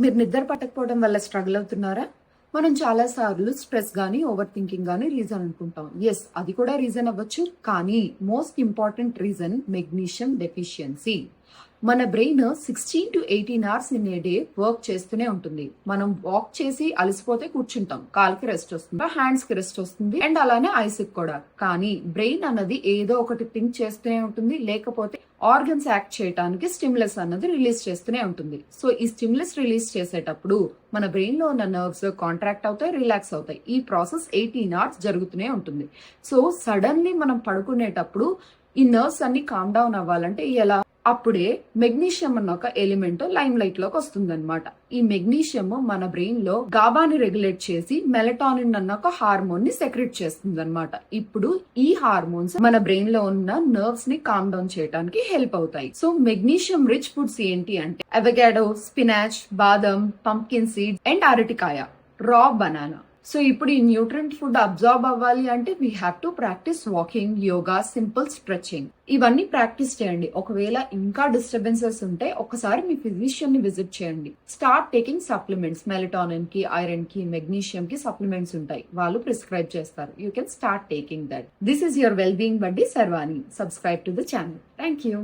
మీరు నిద్ర పట్టకపోవడం వల్ల స్ట్రగుల్ అవుతున్నారా? మనం చాలా సార్లు స్ట్రెస్ గానీ ఓవర్ థింకింగ్ గానీ రీజన్ అనుకుంటాం. ఎస్ అది కూడా రీజన్ అవ్వచ్చు. కానీ most important reason magnesium deficiency మన brain sixteen to eighteen hours in a day work చేస్తూనే ఉంటుంది. మనం వాక్ చేసి అలసిపోతే కూర్చుంటాం. కాల్కి రెస్ట్ వస్తుంది హ్యాండ్స్కి రెస్ట్ వస్తుంది అండ్ అలానే ఐస్ కూడా. కానీ బ్రెయిన్ అన్నది ఏదో ఒకటి థింక్ చేస్తూనే ఉంటుంది. లేకపోతే ఆర్గన్స్ యాక్ట్ చేయడానికి స్టిమ్యులస్ అన్నది రిలీజ్ చేస్తూనే ఉంటుంది. సో ఈ స్టిమ్యులస్ రిలీజ్ చేసేటప్పుడు మన బ్రెయిన్లో ఉన్న నర్వ్స్ కాంట్రాక్ట్ అవుతాయి రిలాక్స్ అవుతాయి. ఈ ప్రాసెస్ ఎయిటీన్ అవర్స్ జరుగుతూనే ఉంటుంది. సో సడన్లీ మనం పడుకునేటప్పుడు ఈ నర్వ్స్ అన్ని కామ్ డౌన్ అవ్వాలంటే ఎలా? అప్పుడే మెగ్నీషియం అన్న ఒక ఎలిమెంట్ లైమ్ లైట్లోకి వస్తుందన్నమాట. ఈ మెగ్నీషియం మన బ్రెయిన్లో గాబాని రెగ్యులేట్ చేసి మెలటానిన్ అన్న ఒక హార్మోన్ని సెక్రెట్ చేస్తుంది ఇప్పుడు ఈ హార్మోన్స్ మన బ్రెయిన్లో ఉన్న నర్వ్స్ని కామ్ డౌన్ చేయడానికి హెల్ప్ అవుతాయి. సో మెగ్నీషియం రిచ్ ఫుడ్స్ ఏంటి అంటే అవగాడో స్పినాచ్ బాదం పంకిన్ సీడ్ అండ్ అరటికాయ. రా బనానా సో ఇప్పుడు ఈ న్యూట్రియంట్ ఫుడ్ అబ్జార్బ్ అవ్వాలి అంటే we have to practise walking yoga simple stretching ఇవన్నీ ప్రాక్టీస్ చేయండి. ఒకవేళ ఇంకా డిస్టర్బెన్సెస్ ఉంటే ఒకసారి మీ ఫిజిషియన్ని విజిట్ చేయండి. స్టార్ట్ టేకింగ్ సప్లిమెంట్స్ మెలటానిన్కి ఐరన్కి మెగ్నీషియం కి సప్లిమెంట్స్ ఉంటాయి. వాళ్ళు ప్రిస్క్రైబ్ చేస్తారు. You can start taking that this is your well being buddy Sarvani subscribe to the channel thank you